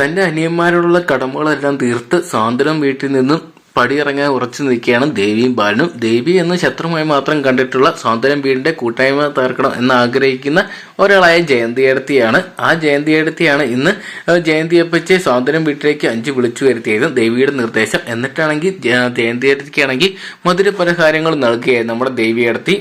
തന്റെ അനിയന്മാരോടുള്ള കടമകളെല്ലാം തീർത്ത് സാന്ത്വനം വീട്ടിൽ നിന്നും പടിയിറങ്ങാൻ ഉറച്ചു നിൽക്കുകയാണ് ദേവിയും ബാലനും. ദേവി എന്ന് ശത്രുമായി മാത്രം കണ്ടിട്ടുള്ള സാന്ത്വനം വീടിന്റെ കൂട്ടായ്മ തീർക്കണം എന്ന് ആഗ്രഹിക്കുന്ന ഒരാളായ ജയന്തിയടത്തിയാണ്. ആ ജയന്തിയടത്തിയാണ് ഇന്ന് ജയന്തിയപ്പച്ചെ സാന്ത്വനം വീട്ടിലേക്ക് അഞ്ച് വിളിച്ചു വരുത്തിയത്. ദേവിയുടെ നിർദ്ദേശം. എന്നിട്ടാണെങ്കിൽ ജയന്തിയടത്തിക്കാണെങ്കിൽ മധുര പലഹാരങ്ങൾ നൽകുകയായിരുന്നു നമ്മുടെ ദേവിയടത്തി.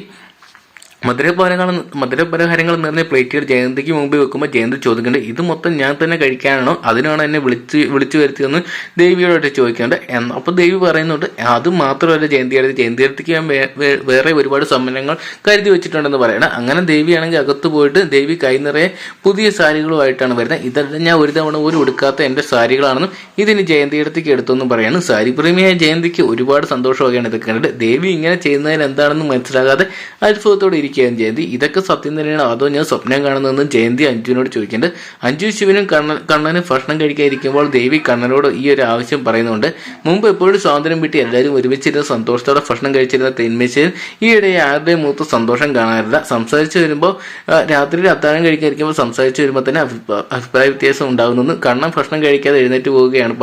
മധുരപലഹാരങ്ങൾ മധുരപലഹാരങ്ങൾ നിറഞ്ഞ പ്ലേറ്റുകൾ ജയന്തിക്ക് മുമ്പിൽ വെക്കുമ്പോൾ ജയന്തി ചോദിക്കേണ്ടത് ഇത് മൊത്തം ഞാൻ തന്നെ കഴിക്കാനാണോ? അതിനാണ് എന്നെ വിളിച്ച് വിളിച്ചു വരുത്തിയെന്ന് ദേവിയോടായിട്ട് ചോദിക്കേണ്ടത് എന്ന് അപ്പോൾ ദേവി പറയുന്നുണ്ട് അത് മാത്രമല്ല ജയന്തിയടുത്തേക്ക് ഞാൻ വേ- ഞാൻ വേറെ ഒരുപാട് സമ്മാനങ്ങൾ കരുതി വെച്ചിട്ടുണ്ടെന്ന് പറയണം. അങ്ങനെ ദേവിയാണെങ്കിൽ അകത്ത് പോയിട്ട് ദേവി കൈ നിറയെ പുതിയ സാരികളുമായിട്ടാണ് വരുന്നത്. ഇതെല്ലാം ഞാൻ ഒരു തവണ പോലും എടുക്കാത്ത എന്റെ സാരികളാണെന്നും ഇതിന് ജയന്തിയടുത്തേക്ക് എടുത്തെന്നും പറയാണ്. സാരി പ്രേമിയായ ജയന്തിക്ക് ഒരുപാട് സന്തോഷമൊക്കെയാണ് ഇതൊക്കെ കണ്ടിട്ട്. ദേവി ഇങ്ങനെ ചെയ്യുന്നതിൽ എന്താണെന്ന് മനസ്സിലാകാതെ അത്ഭുതത്തോടെ ഇരിക്കുകയാണ് ജയന്തി. ഇതൊക്കെ സത്യം തന്നെയാണ്? അതോ ഞാൻ സ്വപ്നം കാണുന്നതെന്ന് ജയന്തി അഞ്ജുവിനോട് ചോദിക്കുന്നുണ്ട്. അഞ്ജു ശിവനും കണ്ണൻ കണ്ണനും ഭക്ഷണം കഴിക്കാതിരിക്കുമ്പോൾ ദേവി കണ്ണനോട് ഈ ഒരു ആവശ്യം പറയുന്നുണ്ട്. മുമ്പ് എപ്പോഴും സ്വാതന്ത്ര്യം വിട്ട് എല്ലാവരും ഒരുമിച്ചിരുന്ന സന്തോഷത്തോടെ ഭക്ഷണം കഴിച്ചിരുന്ന തെന്മേശയിൽ ഈയിടെ ആരുടെയും മൂത്ത് സന്തോഷം കാണാറില്ല. സംസാരിച്ചു വരുമ്പോൾ രാത്രിയിൽ അത്താഴം കഴിക്കാതിരിക്കുമ്പോൾ സംസാരിച്ചു വരുമ്പോൾ തന്നെ അഭിപ്രായ വ്യത്യാസം ഉണ്ടാകുന്നെന്ന് കണ്ണൻ ഭക്ഷണം കഴിക്കാതെ എഴുന്നേറ്റ് പോവുകയാണ്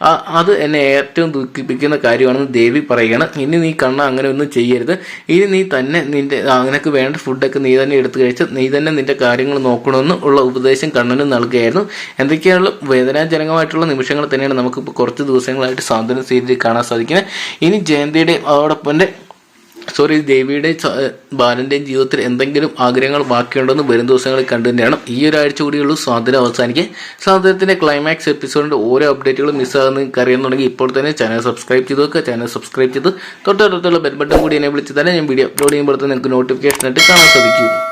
ആ, അത് എന്നെ ഏറ്റവും ദുഃഖിപ്പിക്കുന്ന കാര്യമാണെന്ന് ദേവി പറയുകയാണ്. ഇനി നീ കണ്ണ അങ്ങനെ ഒന്നും ചെയ്യരുത്. ഇനി നീ തന്നെ നിന്റെ ആ, നിനക്ക് വേണ്ട ഫുഡൊക്കെ നീ തന്നെ എടുത്തു കഴിച്ച് നീ തന്നെ നിന്റെ കാര്യങ്ങൾ നോക്കണമെന്ന് ഉള്ള ഉപദേശം കണ്ണന് നൽകുകയായിരുന്നു. എന്തൊക്കെയാണ് വേദനാജനകമായിട്ടുള്ള നിമിഷങ്ങൾ തന്നെയാണ് നമുക്ക് കുറച്ച് ദിവസങ്ങളായിട്ട് സാന്ത്വന സ്ഥിതി കാണാൻ സാധിക്കുന്നത്. ഇനി ജയന്തിയുടെ അതോടൊപ്പം സോറി ദേവിയുടെ ബാലന്റെയും ജീവിതത്തിൽ എന്തെങ്കിലും ആഗ്രഹങ്ങൾ ബാക്കിയുണ്ടെന്ന് വരും ദിവസങ്ങളിൽ കണ്ടു തന്നെയാണ്. ഈ ഒരാഴ്ച കൂടിയുള്ളൂ സ്വാതന്ത്ര്യം അവസാനിക്കുക സ്വാതന്ത്ര്യത്തിന്റെ ക്ലൈമാക്സ് എപ്പിസോഡിന്റെ ഓരോ അപ്ഡേറ്റുകളും മിസ്സാകുന്ന അറിയുന്നുണ്ടെങ്കിൽ ഇപ്പോൾ തന്നെ ചാനൽ സബ്സ്ക്രൈബ് ചെയ്ത് വെക്കുക. ചാനൽ സബ്സ്ക്രൈബ് ചെയ്ത് തൊട്ടടുത്തുള്ള ബെൽ ബട്ടൺ കൂടി എന്നെ വിളിച്ച് തന്നെ ഞാൻ വീഡിയോ അപ്ലോഡ് ചെയ്യുമ്പോൾ നിങ്ങൾക്ക് നോട്ടിഫിക്കേഷൻ ആയിട്ട് കാണാൻ സാധിക്കും.